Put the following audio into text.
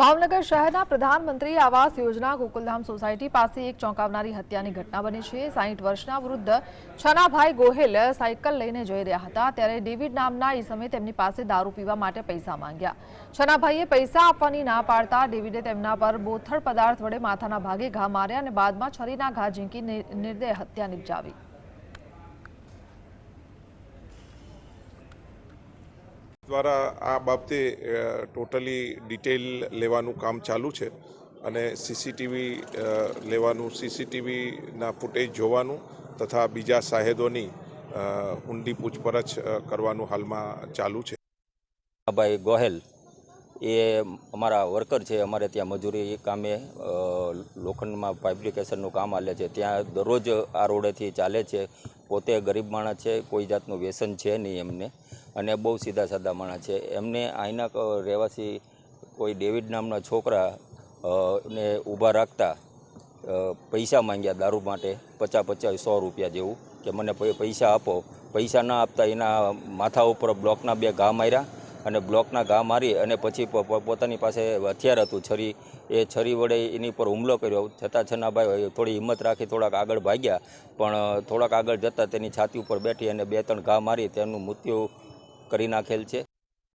ભાવનગર શહેરના પ્રધાનમંત્રી આવાસ યોજના ગોકુલધામ સોસાયટી પાસે એક ચોંકાવનારી હત્યાની ઘટના બની છે. સાહીઠ વર્ષના વૃદ્ધ છનાભાઈ ગોહિલ સાયકલ લઈને જઈ રહ્યા હતા. ત્યારે ડેવિડ નામના ઈસમે તેમની પાસે દારૂ પીવા માટે પૈસા માંગ્યા. છનાભાઈએ પૈસા આપવાની ના પાડતા ડેવિડે તેમના પર બોથડ પદાર્થ વડે માથાના ભાગે ઘા માર્યા અને બાદમાં છરીના ઘા ઝીંકી નિર્દય હત્યા નિપજાવી. દ્વારા આ બાબતે ટોટલી ડિટેલ લેવાનું કામ ચાલુ છે અને સીસીટીવી લેવાનું, સીસીટીવીના ફૂટેજ જોવાનું તથા બીજા સાહેદોની ઊંડી પૂછપરછ કરવાનું હાલમાં ચાલુ છે. ભાઈ ગોહેલ, એ અમારા વર્કર છે, અમારે ત્યાં મજૂરી કામે લોખંડમાં ફેબ્રિકેશનનું કામ હાલે છે. ત્યાં દરરોજ આ રોડેથી ચાલે છે. પોતે ગરીબ માણસ છે, કોઈ જાતનું વ્યસન છે નહીં એમને. અને બહુ સીધા સાદા માણસ છે. એમને અહીંના રહેવાસી કોઈ ડેવિડ નામના છોકરા ને ઊભા રાખતા પૈસા માંગ્યા દારૂ માટે, પચાસ પચાસ સો રૂપિયા જેવું, કે મને પૈસા આપો. પૈસા ના આપતા એના માથા ઉપર બ્લોકના બે ઘા માર્યા અને બ્લોકના ઘા મારી અને પછી પોતાની પાસે હથિયાર હતું છરી. એ છરી વડે એની પર હુમલો કર્યો. છતાં છનાભાઈ થોડી હિંમત રાખી થોડાક આગળ ભાગ્યા. પણ થોડાક આગળ જતાં તેની છાતી ઉપર બેઠી અને બે ત્રણ ઘા મારી તેનું મૃત્યુ કરી નાખેલ છે.